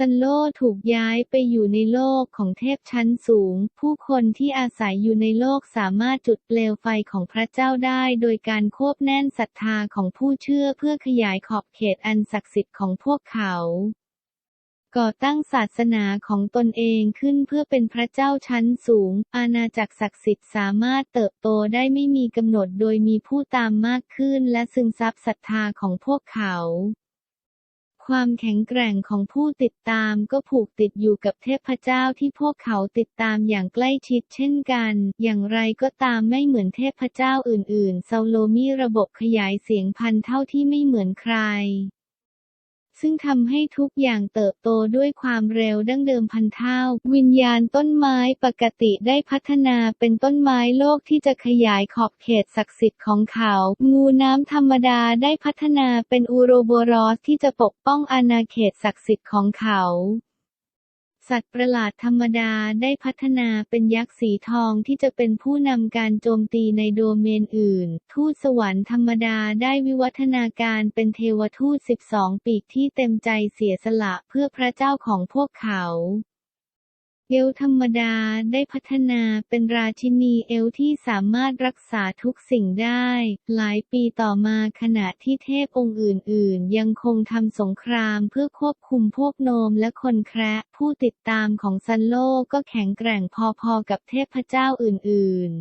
ซันโลถูกย้ายไปอยู่ในโลกของเทพชั้นสูง ผู้คนที่อาศัยอยู่ในโลกสามารถจุดเปลวไฟของพระเจ้าได้ โดยการควบแน่นศรัทธาของผู้เชื่อเพื่อขยายขอบเขตอันศักดิ์สิทธิ์ของพวกเขาก่อตั้งศาสนาของตนเองขึ้นเพื่อเป็นพระเจ้าชั้นสูง อาณาจักรศักดิ์สิทธิ์สามารถเติบโตได้ไม่มีกำหนดโดยมีผู้ตามมากขึ้นและซึมซับศรัทธาของพวกเขา ความแข็งแกร่งของผู้ติดตามก็ผูกติดอยู่กับเทพเจ้าที่พวกเขาติดตามอย่างใกล้ชิดเช่นกัน อย่างไรก็ตามไม่เหมือนเทพเจ้าอื่นๆเซาโลมีระบบขยายเสียงพันเท่าที่ไม่เหมือนใคร ซึ่งทำให้ทุกอย่างเติบโตด้วยความเร็วดั้งเดิมพันเท่า วิญญาณต้นไม้ปกติได้พัฒนาเป็นต้นไม้โลกที่จะขยายขอบเขตศักดิ์สิทธิ์ของเขา งูน้ำธรรมดาได้พัฒนาเป็นอูโรโบรอสที่จะปกป้องอาณาเขตศักดิ์สิทธิ์ของเขา สัตว์ประหลาดธรรมดาได้พัฒนาเป็นยักษ์สีทองที่จะเป็นผู้นำการโจมตีในโดเมนอื่น ทูตสวรรค์ธรรมดาได้วิวัฒนาการเป็นเทวทูต 12 ปีกที่เต็มใจเสียสละเพื่อพระเจ้าของพวกเขา เอลธรรมดาได้พัฒนาเป็นราชินีเอลที่สามารถรักษาทุกสิ่งได้ หลายปีต่อมาขณะที่เทพองค์อื่นๆ ยังคงทำสงครามเพื่อควบคุมพวกโนมและคนแคระผู้ติดตามของซันโลก็แข็งแกร่งพอๆกับเทพเจ้าอื่นๆ